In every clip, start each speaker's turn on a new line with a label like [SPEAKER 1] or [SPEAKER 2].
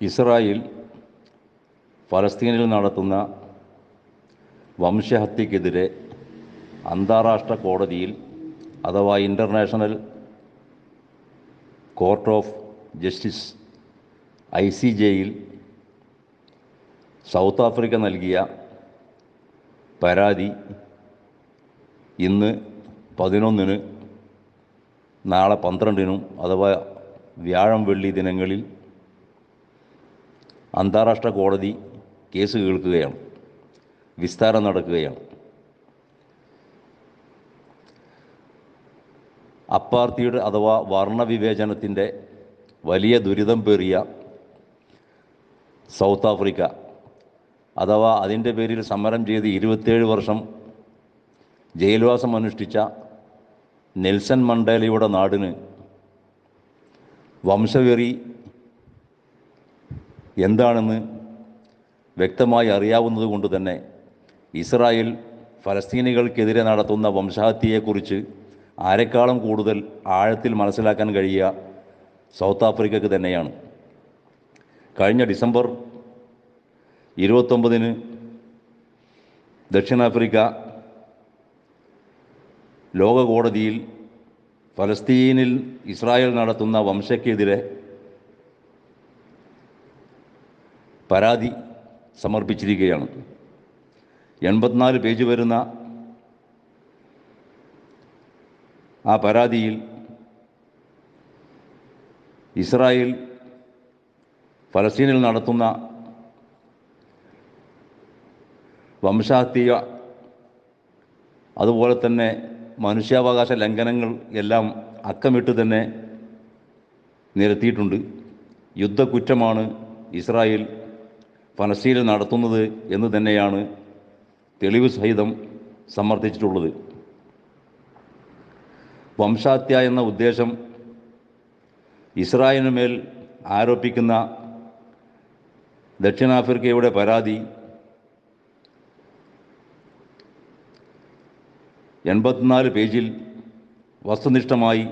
[SPEAKER 1] Israel ഫലസ്തീനിൽ നടത്തുന്ന വംശഹത്യക്കെതിരെ അന്താരാഷ്ട്ര കോടതിയിൽ അഥവാ international court of justice I C jail South Africa നൽകിയ പരാതി ഇന്ന് പതിനൊന്നിന് നാളെ പന്ത്രണ്ടിനും അഥവാ വ്യാഴം വെള്ളി ദിനങ്ങളിൽ അന്താരാഷ്ട്ര കോടതി കേസ് കേൾക്കുകയാണ്. വിസ്താരം നടക്കുകയാണ്. അപ്പാർത്തിയുടെ അഥവാ വർണവിവേചനത്തിന്റെ വലിയ ദുരിതം പേറിയ സൗത്ത് ആഫ്രിക്ക അഥവാ അതിന്റെ പേരിൽ സമരം ചെയ്ത് ഇരുപത്തേഴ് വർഷം ജയിൽവാസം അനുഷ്ഠിച്ച നെൽസൺ മണ്ടേലയുടെ നാടിന് വംശവെറി എന്താണെന്ന് വ്യക്തമായി അറിയാവുന്നത് കൊണ്ട് തന്നെ ഇസ്രായേൽ ഫലസ്തീനികൾക്കെതിരെ നടത്തുന്ന വംശഹത്യയെക്കുറിച്ച് ആരെക്കാളും കൂടുതൽ ആഴത്തിൽ മനസ്സിലാക്കാൻ കഴിയുക സൗത്ത് ആഫ്രിക്കയ്ക്ക് തന്നെയാണ്. കഴിഞ്ഞ ഡിസംബർ ഇരുപത്തൊമ്പതിന് ദക്ഷിണാഫ്രിക്ക ലോക കോടതിയിൽ ഫലസ്തീനിൽ ഇസ്രായേൽ നടത്തുന്ന വംശക്കെതിരെ പരാതി സമർപ്പിച്ചിരിക്കുകയാണ്. എൺപത്തിനാല് പേജ് വരുന്ന ആ പരാതിയിൽ ഇസ്രായേൽ ഫലസ്തീനിൽ നടത്തുന്ന വംശഹത്യ അതുപോലെ തന്നെ മനുഷ്യാവകാശ ലംഘനങ്ങൾ എല്ലാം അക്കമിട്ട് തന്നെ നിരത്തിയിട്ടുണ്ട്. യുദ്ധക്കുറ്റമാണ് ഇസ്രായേൽ ഫലസ്തീനിൽ നടത്തുന്നത് എന്ന് തന്നെയാണ് തെളിവ് സഹിതം സമർത്ഥിച്ചിട്ടുള്ളത്. വംശാത്യ എന്ന ഉദ്ദേശം ഇസ്രായേലിന് മേൽ ആരോപിക്കുന്ന ദക്ഷിണാഫ്രിക്കയുടെ പരാതി എൺപത്തിനാല് പേജിൽ വസ്തുനിഷ്ഠമായി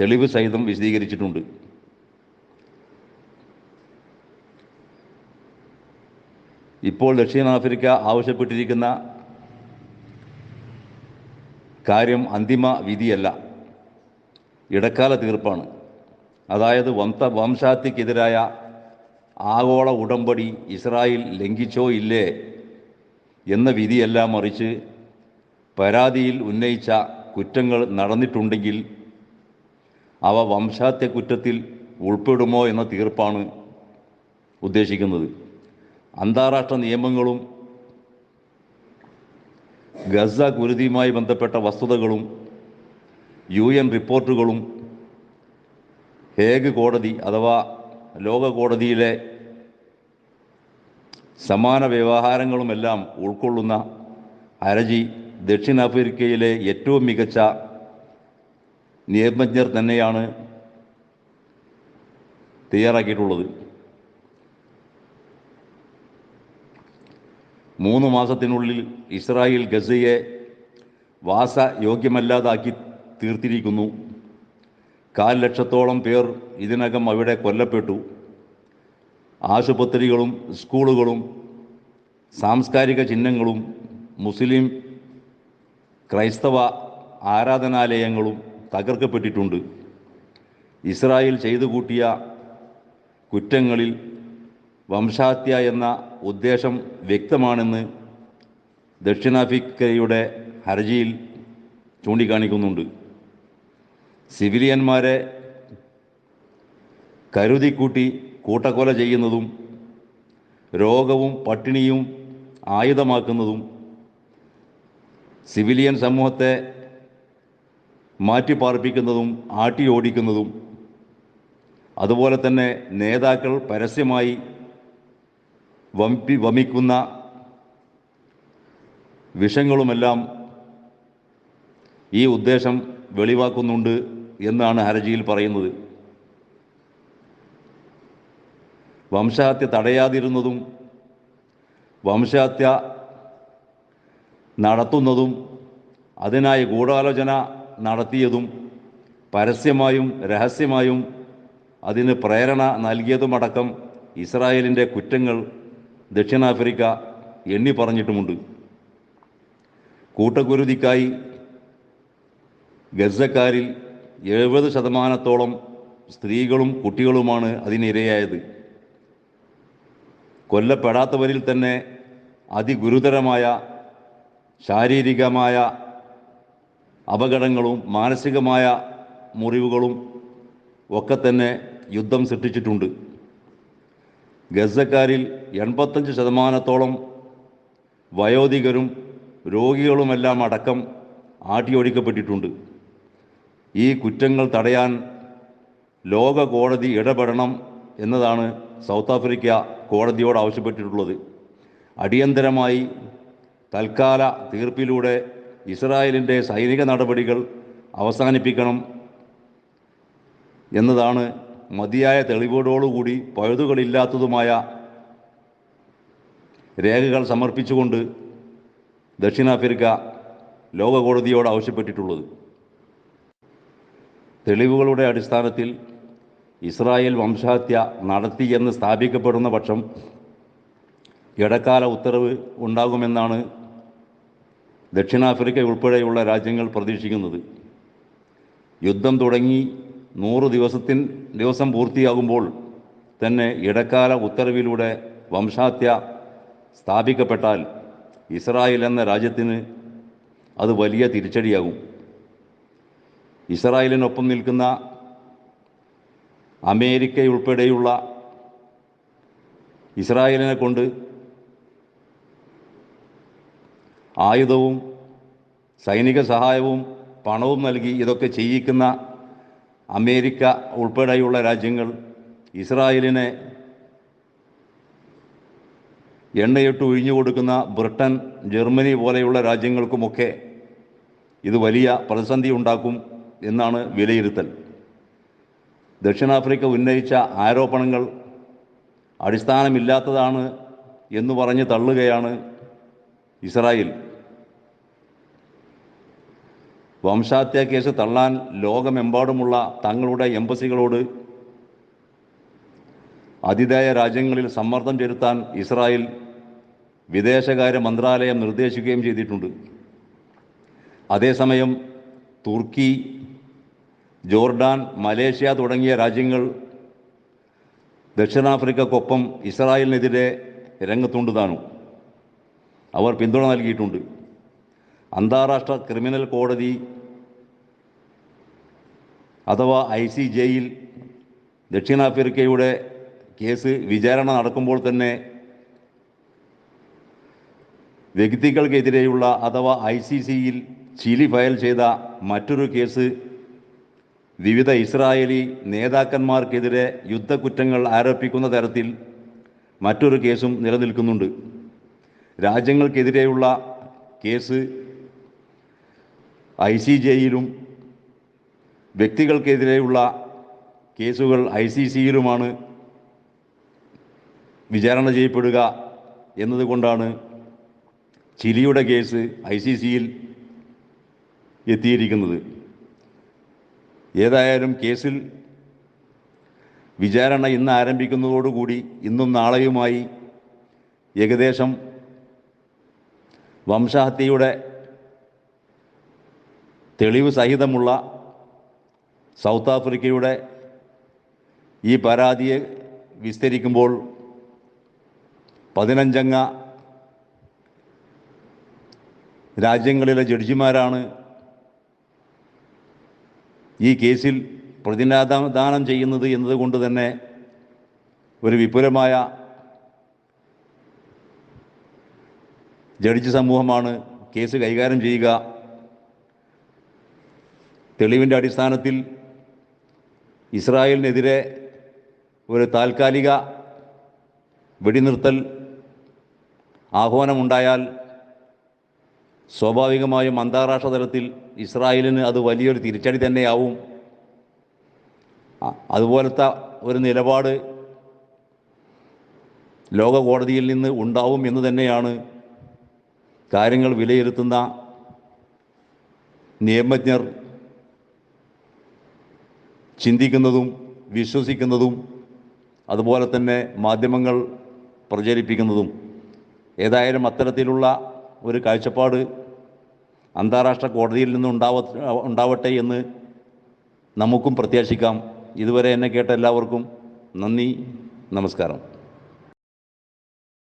[SPEAKER 1] തെളിവ് സഹിതം വിശദീകരിച്ചിട്ടുണ്ട്. ഇപ്പോൾ ദക്ഷിണാഫ്രിക്ക ആവശ്യപ്പെട്ടിരിക്കുന്ന കാര്യം അന്തിമ വിധിയല്ല. ഇടക്കാല തീർപ്പാണ്. അതായത് വംശ വംശാത്തിക്കെതിരായ ആഗോള ഉടമ്പടി ഇസ്രായേൽ ലംഘിച്ചോ ഇല്ലേ എന്ന വിധിയല്ല മറിച്ച് പരാതിയിൽ ഉന്നയിച്ച കുറ്റങ്ങൾ നടന്നിട്ടുണ്ടെങ്കിൽ അവ വംശാത്യ കുറ്റത്തിൽ ഉൾപ്പെടുമോ എന്ന തീർപ്പാണ് ഉദ്ദേശിക്കുന്നത്. അന്താരാഷ്ട്ര നിയമങ്ങളും ഗസ കുരുതിയുമായി ബന്ധപ്പെട്ട വസ്തുതകളും യു എൻ റിപ്പോർട്ടുകളും ഹേഗ് കോടതി അഥവാ ലോക കോടതിയിലെ സമാന വ്യവഹാരങ്ങളുമെല്ലാം ഉൾക്കൊള്ളുന്ന ഹരജി ദക്ഷിണാഫ്രിക്കയിലെ ഏറ്റവും മികച്ച നിയമജ്ഞർ തന്നെയാണ് തയ്യാറാക്കിയിട്ടുള്ളത്. മൂന്ന് മാസത്തിനുള്ളിൽ ഇസ്രായേൽ ഗസയെ വാസ യോഗ്യമല്ലാതാക്കി തീർത്തിരിക്കുന്നു. കാൽ ലക്ഷത്തോളം പേർ ഇതിനകം അവിടെ കൊല്ലപ്പെട്ടു. ആശുപത്രികളും സ്കൂളുകളും സാംസ്കാരിക ചിഹ്നങ്ങളും മുസ്ലിം ക്രൈസ്തവ ആരാധനാലയങ്ങളും തകർക്കപ്പെട്ടിട്ടുണ്ട്. ഇസ്രായേൽ ചെയ്തു കൂട്ടിയ കുറ്റങ്ങളിൽ വംശഹത്യ എന്ന ഉദ്ദേശം വ്യക്തമാണെന്ന് ദക്ഷിണാഫ്രിക്കയുടെ ഹർജിയിൽ ചൂണ്ടിക്കാണിക്കുന്നുണ്ട്. സിവിലിയന്മാരെ കരുതിക്കൂട്ടി കൂട്ടക്കൊല ചെയ്യുന്നതും രോഗവും പട്ടിണിയും ആയുധമാക്കുന്നതും സിവിലിയൻ സമൂഹത്തെ മാറ്റിപ്പാർപ്പിക്കുന്നതും ആട്ടി ഓടിക്കുന്നതും അതുപോലെ തന്നെ നേതാക്കൾ പരസ്യമായി വമ്പി വമിക്കുന്ന വിഷങ്ങളുമെല്ലാം ഈ ഉദ്ദേശം വെളിവാക്കുന്നുണ്ട് എന്നാണ് ഹർജിയിൽ പറയുന്നത്. വംശഹത്യ തടയാതിരുന്നതും വംശഹത്യ നടത്തുന്നതും അതിനായി ഗൂഢാലോചന നടത്തിയതും പരസ്യമായും രഹസ്യമായും അതിന് പ്രേരണ നൽകിയതുമടക്കം ഇസ്രായേലിന്റെ കുറ്റങ്ങൾ ദക്ഷിണാഫ്രിക്ക എണ്ണി പറഞ്ഞിട്ടുമുണ്ട്. കൂട്ടക്കുരുതിക്കായി ഗസക്കാരിൽ എഴുപത് ശതമാനത്തോളം സ്ത്രീകളും കുട്ടികളുമാണ് അതിനിരയായത്. കൊല്ലപ്പെടാത്തവരിൽ തന്നെ അതിഗുരുതരമായ ശാരീരികമായ അപകടങ്ങളും മാനസികമായ മുറിവുകളും ഒക്കെ തന്നെ യുദ്ധം സൃഷ്ടിച്ചിട്ടുണ്ട്. ഗസക്കാരിൽ എൺപത്തഞ്ച് ശതമാനത്തോളം വയോധികരും രോഗികളുമെല്ലാം അടക്കം ആട്ടിയോടിക്കപ്പെട്ടിട്ടുണ്ട് ഈ കുറ്റങ്ങൾ തടയാൻ ലോക കോടതി ഇടപെടണം എന്നതാണ് സൗത്ത് ആഫ്രിക്ക കോടതിയോട് ആവശ്യപ്പെട്ടിട്ടുള്ളത്. അടിയന്തരമായി തൽക്കാല തീർപ്പിലൂടെ ഇസ്രായേലിന്റെ സൈനിക നടപടികൾ അവസാനിപ്പിക്കണം എന്നതാണ് മതിയായ തെളിവുകളോടുകൂടി പഴുതുകളില്ലാത്തതുമായ രേഖകൾ സമർപ്പിച്ചുകൊണ്ട് ദക്ഷിണാഫ്രിക്ക ലോക കോടതിയോട് ആവശ്യപ്പെട്ടിട്ടുള്ളത്. തെളിവുകളുടെ അടിസ്ഥാനത്തിൽ ഇസ്രായേൽ വംശഹത്യ നടത്തിയെന്ന് സ്ഥാപിക്കപ്പെടുന്ന പക്ഷം ഇടക്കാല ഉത്തരവ് ഉണ്ടാകുമെന്നാണ് ദക്ഷിണാഫ്രിക്ക ഉൾപ്പെടെയുള്ള രാജ്യങ്ങൾ പ്രതീക്ഷിക്കുന്നത്. യുദ്ധം തുടങ്ങി നൂറ് ദിവസത്തിൻ ദിവസം പൂർത്തിയാകുമ്പോൾ തന്നെ ഇടക്കാല ഉത്തരവിലൂടെ വംശാത്യ സ്ഥാപിക്കപ്പെട്ടാൽ ഇസ്രായേൽ എന്ന രാജ്യത്തിന് അത് വലിയ തിരിച്ചടിയാകും. ഇസ്രായേലിനൊപ്പം നിൽക്കുന്ന അമേരിക്കയുൾപ്പെടെയുള്ള ഇസ്രായേലിനെ കൊണ്ട് ആയുധവും സൈനിക സഹായവും പണവും നൽകി ഇതൊക്കെ ചെയ്യിക്കുന്ന അമേരിക്ക ഉൾപ്പെടെയുള്ള രാജ്യങ്ങൾ ഇസ്രായേലിനെ എണ്ണയിട്ട് ഒഴിഞ്ഞു കൊടുക്കുന്ന ബ്രിട്ടൻ ജർമ്മനി പോലെയുള്ള രാജ്യങ്ങൾക്കുമൊക്കെ ഇത് വലിയ പ്രതിസന്ധി ഉണ്ടാക്കും എന്നാണ് വിലയിരുത്തൽ. ദക്ഷിണാഫ്രിക്ക ഉന്നയിച്ച ആരോപണങ്ങൾ അടിസ്ഥാനമില്ലാത്തതാണ് എന്ന് പറഞ്ഞ് തള്ളുകയാണ് ഇസ്രായേൽ. വംശഹത്യ കേസ് തള്ളാൻ ലോകമെമ്പാടുമുള്ള തങ്ങളുടെ എംബസികളോട് അതിഥേയ രാജ്യങ്ങളിൽ സമ്മർദ്ദം ചെലുത്താൻ ഇസ്രായേൽ വിദേശകാര്യ മന്ത്രാലയം നിർദ്ദേശിക്കുകയും ചെയ്തിട്ടുണ്ട്. അതേസമയം തുർക്കി ജോർഡാൻ മലേഷ്യ തുടങ്ങിയ രാജ്യങ്ങൾ ദക്ഷിണാഫ്രിക്കക്കൊപ്പം ഇസ്രായേലിനെതിരെ രംഗത്തുണ്ട് താനും അവർ പിന്തുണ നൽകിയിട്ടുണ്ട്. അന്താരാഷ്ട്ര ക്രിമിനൽ കോടതി അഥവാ ഐ സി ജെയിൽ ദക്ഷിണാഫ്രിക്കയുടെ കേസ് വിചാരണ നടക്കുമ്പോൾ തന്നെ വ്യക്തികൾക്കെതിരെയുള്ള അഥവാ ഐ സി സിയിൽ ചിലി ഫയൽ ചെയ്ത മറ്റൊരു കേസ് വിവിധ ഇസ്രായേലി നേതാക്കന്മാർക്കെതിരെ യുദ്ധക്കുറ്റങ്ങൾ ആരോപിക്കുന്ന തരത്തിൽ മറ്റൊരു കേസും നിലനിൽക്കുന്നുണ്ട്. രാജ്യങ്ങൾക്കെതിരെയുള്ള കേസ് ഐ സി ജെയിലും വ്യക്തികൾക്കെതിരെയുള്ള കേസുകൾ ഐ സി സിയിലുമാണ് വിചാരണ ചെയ്യപ്പെടുക എന്നതുകൊണ്ടാണ് ചിലിയുടെ കേസ് ഐ സി സിയിൽ എത്തിയിരിക്കുന്നത്. ഏതായാലും കേസിൽ വിചാരണ ഇന്ന് ആരംഭിക്കുന്നതോടുകൂടി ഇന്നും നാളെയുമായി ഏകദേശം വംശഹത്യയുടെ തെളിവ് സഹിതമുള്ള സൗത്ത് ആഫ്രിക്കയുടെ ഈ പരാതിയെ വിസ്തരിക്കുമ്പോൾ പതിനഞ്ചംഗ രാജ്യങ്ങളിലെ ജഡ്ജിമാരാണ് ഈ കേസിൽ പ്രതിനാദാനം ചെയ്യുന്നത് എന്നതുകൊണ്ട് തന്നെ ഒരു വിപുലമായ ജഡ്ജി സമൂഹമാണ് കേസ് കൈകാര്യം ചെയ്യുക തെളിവിന്റെ അടിസ്ഥാനത്തിൽ ഇസ്രായേലിനെതിരെ ഒരു താൽക്കാലിക വെടിനിർത്തൽ ആഹ്വാനമുണ്ടായാൽ സ്വാഭാവികമായും അന്താരാഷ്ട്ര തലത്തിൽ ഇസ്രായേലിന് അത് വലിയൊരു തിരിച്ചടി തന്നെയാവും. അതുപോലത്തെ ഒരു നിലപാട് ലോക കോടതിയിൽ നിന്ന് ഉണ്ടാവും എന്ന് തന്നെയാണ് കാര്യങ്ങൾ വിലയിരുത്തുന്ന നിയമജ്ഞർ ചിന്തിക്കുന്നതും വിശ്വസിക്കുന്നതും അതുപോലെ തന്നെ മാധ്യമങ്ങൾ പ്രചരിപ്പിക്കുന്നതും ഏതായാലും അത്തരത്തിലുള്ള ഒരു കാഴ്ചപ്പാട് അന്താരാഷ്ട്ര കോടതിയിൽ നിന്ന് ഉണ്ടാവ ഉണ്ടാവട്ടെ എന്ന് നമുക്കും പ്രത്യാശിക്കാം. ഇതുവരെ എന്നെ കേട്ട എല്ലാവർക്കും നന്ദി നമസ്കാരം.